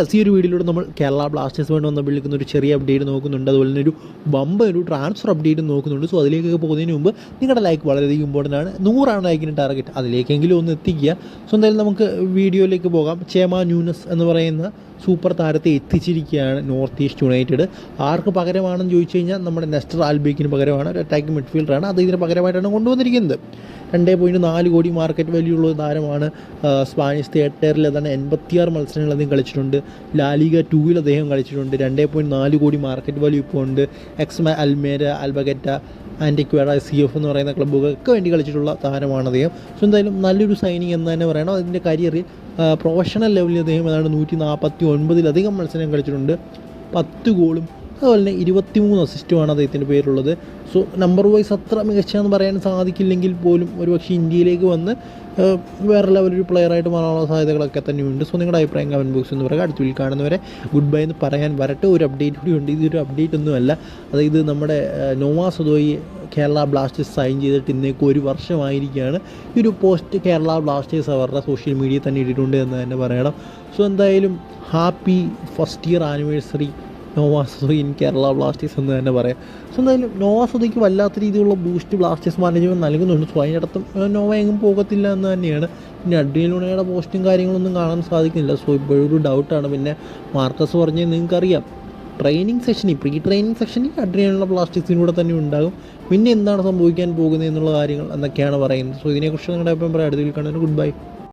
Yes ഈ ഒരു വീഡിയോയിലൂടെ നമ്മൾ കേരള ബ്ലാസ്റ്റേഴ്സ് വേണ്ടി വന്ന് വിളിക്കുന്ന ഒരു ചെറിയ അപ്ഡേറ്റ് നോക്കുന്നുണ്ട്. അതുപോലെ തന്നെ ഒരു ബമ്പ ഒരു ട്രാൻസ്ഫർ അപ്ഡേറ്റ് നോക്കുന്നുണ്ട്. സോ അതിലേക്കൊക്കെ പോകുന്നതിന് മുമ്പ് നിങ്ങളുടെ ലൈക്ക് വളരെയധികം ഇമ്പോർട്ടന്റ് ആണ്. നൂറാണ് ലൈക്കിന് ടാർഗറ്റ് അതിലേക്കെങ്കിലും ഒന്ന് എത്തിക്കുക. സോ എന്തായാലും നമുക്ക് വീഡിയോയിലേക്ക് പോകാം. ചേമ ന്യൂനസ് എന്ന് പറയുന്ന സൂപ്പർ താരത്തെ എത്തിച്ചിരിക്കുകയാണ് നോർത്ത് ഈസ്റ്റ് യുണൈറ്റഡ് ആർക്ക് പകരമാണെന്ന് ചോദിച്ചു കഴിഞ്ഞാൽ നമ്മുടെ നെസ്റ്റർ ആൽബേക്കിന് പകരമാണ്. ഒരു അറ്റാക്കിംഗ് മിഡ്ഫീൽഡറാണ് അത് ഇതിന് പകരമായിട്ടാണ് കൊണ്ടുവന്നിരിക്കുന്നത്. രണ്ടേ പോയിന്റ് നാല് കോടി മാർക്കറ്റ് വാല്യൂ ഉള്ള താരമാണ് സ്പാനിഷ് തിയേറ്ററിൽ ഏതാണ്ട് എൺപത്തിയാറ് മത്സരങ്ങൾ അദ്ദേഹം കളിച്ചിട്ടുണ്ട്. ലാലിക ടൂവിൽ അദ്ദേഹം കളിച്ചിട്ടുണ്ട്. രണ്ടേ പോയിന്റ് നാല് കോടി മാർക്കറ്റ് വാല്യൂ ഇപ്പോൾ ഉണ്ട്. എക്സ്മ അൽമേര അൽബഗറ്റ ആന്റിക്വേഡ സി എഫ് എന്ന് പറയുന്ന ക്ലബ്ബുകൾക്ക് വേണ്ടി കളിച്ചിട്ടുള്ള താരമാണ് അദ്ദേഹം. സോ എന്തായാലും നല്ലൊരു സൈനിങ് എന്ന് തന്നെ പറയണം. അതിന്റെ കരിയറിൽ പ്രൊഫഷണൽ ലെവലിൽ അദ്ദേഹം ഏതാണ്ട് നൂറ്റി നാൽപ്പത്തി ഒൻപതിലധികം മത്സരം കളിച്ചിട്ടുണ്ട്. പത്ത് ഗോളും അതുപോലെ തന്നെ ഇരുപത്തിമൂന്ന് അസിസ്റ്റുമാണ് അദ്ദേഹത്തിന്റെ പേരുള്ളത് സോ നമ്പർ വൈസ് അത്ര മികച്ചതെന്ന് പറയാൻ സാധിക്കില്ലെങ്കിൽ പോലും ഒരുപക്ഷെ ഇന്ത്യയിലേക്ക് വന്ന് വേറെ ലെവലൊരു പ്ലെയറായിട്ട് മാറാനുള്ള സാധ്യതകളൊക്കെ തന്നെയുണ്ട്. സോ നിങ്ങളുടെ അഭിപ്രായം കമന്റ് ബോക്സ് എന്ന് പറയുക. അടുത്ത കാണുന്നവരെ ഗുഡ് ബൈ എന്ന് പറയാൻ വരട്ടെ. ഒരു അപ്ഡേറ്റ് കൂടി ഉണ്ട്. ഇതൊരു അപ്ഡേറ്റ് ഒന്നുമല്ല. അതായത് നമ്മുടെ Noah Sadaoui Kerala Blasters sign ചെയ്തിട്ട് ഇന്നേക്ക് ഒരു വർഷമായിരിക്കുകയാണ്. ഈ ഒരു പോസ്റ്റ് കേരള ബ്ലാസ്റ്റേഴ്സ് അവരുടെ സോഷ്യൽ മീഡിയയിൽ തന്നെ ഇട്ടിട്ടുണ്ട് എന്ന് തന്നെ പറയണം. സോ എന്തായാലും happy first year anniversary Noah Sadaoui in Kerala Blasters എന്ന് തന്നെ പറയാം. സോ എന്തായാലും നോവാസുദിക്ക് വല്ലാത്ത രീതിയിലുള്ള ബൂസ്റ്റ് ബ്ലാസ്റ്റേഴ്സ് മാനേജ്മെന്റ് നൽകുന്നുണ്ട്. സോ അതിനടുത്തും നോവ എങ്ങും പോകത്തില്ല എന്ന് തന്നെയാണ്. പിന്നെ അഡ്രിയലുണയുടെ പോസ്റ്റും കാര്യങ്ങളൊന്നും കാണാൻ സാധിക്കുന്നില്ല. സോ ഇപ്പോഴൊരു ഡൗട്ടാണ് പിന്നെ മാർക്കസ് പറഞ്ഞത് നിങ്ങൾക്കറിയാം. ട്രെയിനിങ് സെഷനിൽ പ്രീ ട്രെയിനിങ് സെഷനിൽ അഡ്രിയനുള്ള ബ്ലാസ്റ്റേഴ്സിനും കൂടെ തന്നെ ഉണ്ടാകും. പിന്നെ എന്താണ് സംഭവിക്കാൻ പോകുന്നത് എന്നുള്ള കാര്യങ്ങൾ എന്നൊക്കെയാണ് പറയുന്നത്. സോ ഇതിനെക്കുറിച്ച് നിങ്ങളുടെ അഭിപ്രായം പറയാം. അടുത്ത വീൽ കാണുന്നത് ഗുഡ് ബൈ